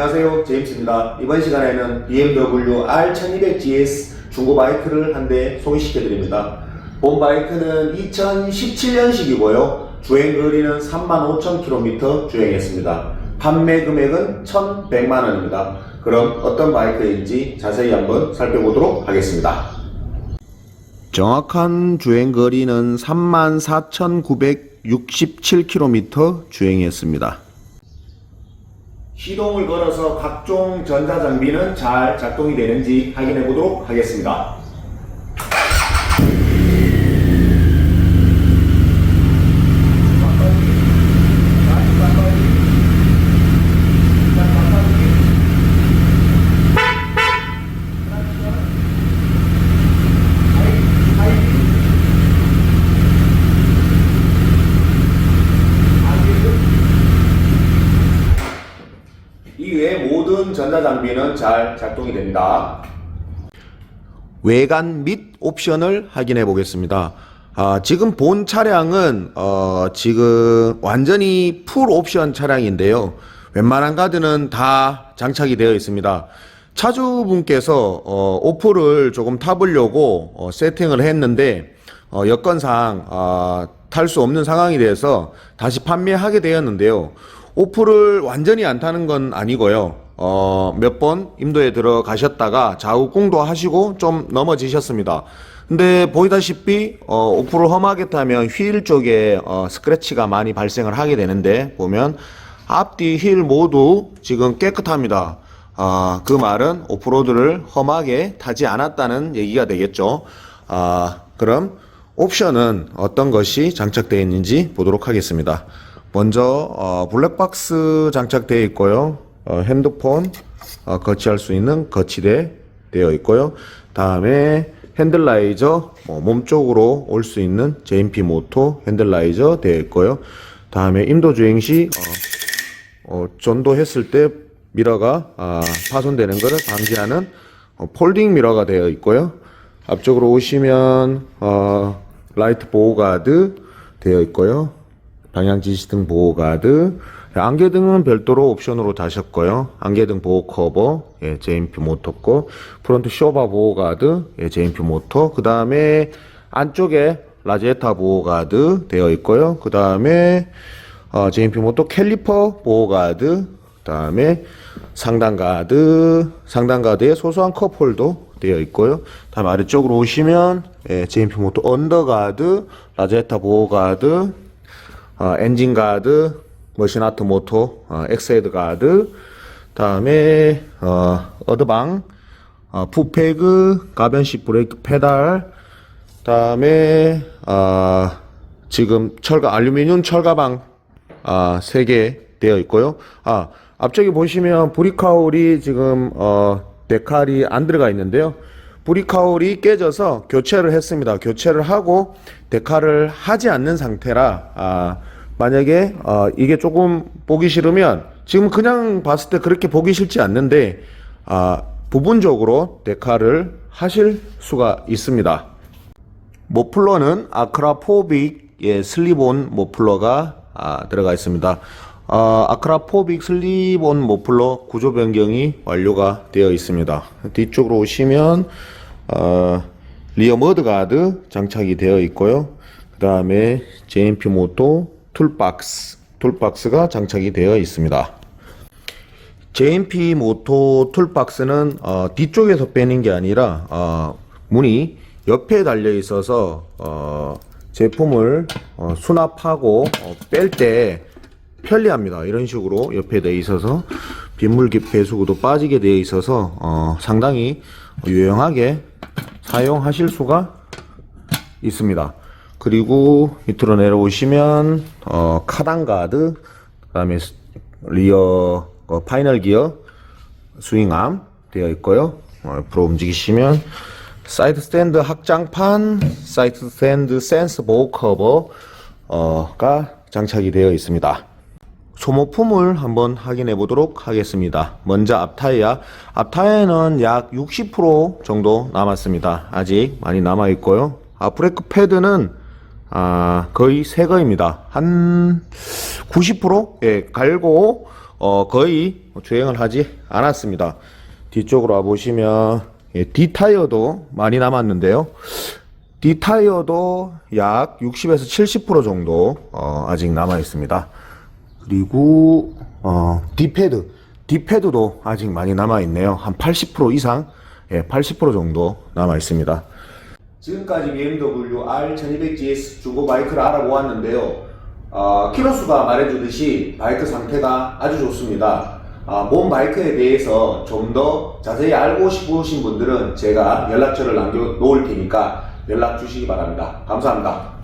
안녕하세요. 제임스입니다. 이번 시간에는 BMW R1200GS 중고 바이크를 한 대 소개시켜 드립니다. 본 바이크는 2017년식이고요. 주행 거리는 35,000km 주행했습니다. 판매 금액은 1,100만원입니다. 그럼 어떤 바이크인지 자세히 한번 살펴보도록 하겠습니다. 정확한 주행 거리는 34,967km 주행했습니다 시동을 걸어서 각종 전자장비는 잘 작동이 되는지 확인해 보도록 하겠습니다. 이외에 모든 전자 장비는 잘 작동이 됩니다. 외관 및 옵션을 확인해 보겠습니다. 아, 지금 본 차량은 어, 지금 완전히 풀 옵션 차량인데요. 웬만한 가드는 다 장착이 되어 있습니다. 차주분께서 어, 오프를 조금 타보려고 어, 세팅을 했는데 어, 여건상 아, 탈수 없는 상황이 돼서 다시 판매하게 되었는데요. 오프를 완전히 안 타는 건 아니고요. 어, 몇 번 임도에 들어가셨다가 좌우 공도 하시고 좀 넘어지셨습니다. 근데 보이다시피 어, 오프를 험하게 타면 휠 쪽에 어, 스크래치가 많이 발생을 하게 되는데 보면 앞뒤 휠 모두 지금 깨끗합니다. 아, 그 말은 오프로드를 험하게 타지 않았다는 얘기가 되겠죠. 아, 그럼 옵션은 어떤 것이 장착되어 있는지 보도록 하겠습니다. 먼저 어, 블랙박스 장착되어 있고요. 어, 핸드폰 어, 거치할 수 있는 거치대 되어 있고요. 다음에 핸들라이저 어, 몸쪽으로 올 수 있는 JMP 모토 핸들라이저 되어 있고요. 다음에 임도 주행 시 어, 어, 전도했을 때 미러가 아, 파손되는 것을 방지하는 어, 폴딩 미러가 되어 있고요. 앞쪽으로 오시면 어, 라이트 보호 가드 되어 있고요. 방향 지시등 보호 가드, 안개등은 별도로 옵션으로 다셨고요. 안개등 보호 커버, 예, JMP 모터 거, 프론트 쇼바 보호 가드, 예, JMP 모터. 그 다음에 안쪽에 라제타 보호 가드 되어 있고요. 그 다음에 어, JMP 모터 캘리퍼 보호 가드, 그 다음에 상단 가드, 상단 가드에 소소한 컵 홀도 되어 있고요. 다음 아래쪽으로 오시면 예, JMP 모터 언더 가드, 라제타 보호 가드, 어, 엔진 가드, 머신 아트 모토, 어, 엑세드 가드, 다음에 어, 어드방, 어, 푸페그, 가변식 브레이크 페달, 다음에 어, 지금 철가 알루미늄 철가방 아, 3개 되어 있고요. 아, 앞쪽에 보시면 브리카울이 지금 어, 데칼이 안 들어가 있는데요. 브리카울이 깨져서 교체를 했습니다. 교체를 하고 데칼을 하지 않는 상태라 아, 만약에 어, 이게 조금 보기 싫으면 지금 그냥 봤을 때 그렇게 보기 싫지 않는데 아, 부분적으로 데칼을 하실 수가 있습니다. 모플러는 아크라포빅의 슬립온 모플러가 아, 들어가 있습니다. 아, 아크라포빅 슬립온 모플러 구조 변경이 완료가 되어 있습니다. 뒤쪽으로 오시면 어, 리어 머드가드 장착이 되어 있고요. 그 다음에 JMP 모토 툴박스 툴박스가 장착이 되어 있습니다. JMP 모토 툴박스는 어, 뒤쪽에서 빼는 게 아니라 어, 문이 옆에 달려 있어서 어, 제품을 어, 수납하고 어, 뺄때 편리합니다. 이런 식으로 옆에 돼 있어서 빗물 배수구도 빠지게 되어 있어서 어, 상당히 유용하게 사용하실 수가 있습니다. 그리고 밑으로 내려오시면 어, 카단 가드, 그 다음에 스- 리어 어, 파이널 기어 스윙암 되어 있고요. 어, 옆으로 움직이시면 사이드 스탠드 확장판, 사이드 스탠드 센스 보호 커버가 장착이 되어 있습니다. 소모품을 한번 확인해 보도록 하겠습니다. 먼저 앞타이어. 앞타이어는 약 60% 정도 남았습니다. 아직 많이 남아 있고요. 앞브레이크 패드는 아, 거의 새 거입니다. 한 90%? 예, 갈고 어, 거의 주행을 하지 않았습니다. 뒤쪽으로 와 보시면 예, D타이어도 많이 남았는데요. D타이어도 약 60에서 70% 정도 어, 아직 남아 있습니다. 그리고 어, D패드, D패드도 아직 많이 남아 있네요. 한 80% 이상, 예, 80% 정도 남아 있습니다. 지금까지 BMW R1200GS 중고 바이크를 알아보았는데요. 어, 키로수가 말해주듯이 바이크 상태가 아주 좋습니다. 아, 몸 바이크에 대해서 좀 더 자세히 알고 싶으신 분들은 제가 연락처를 남겨놓을 테니까 연락 주시기 바랍니다. 감사합니다.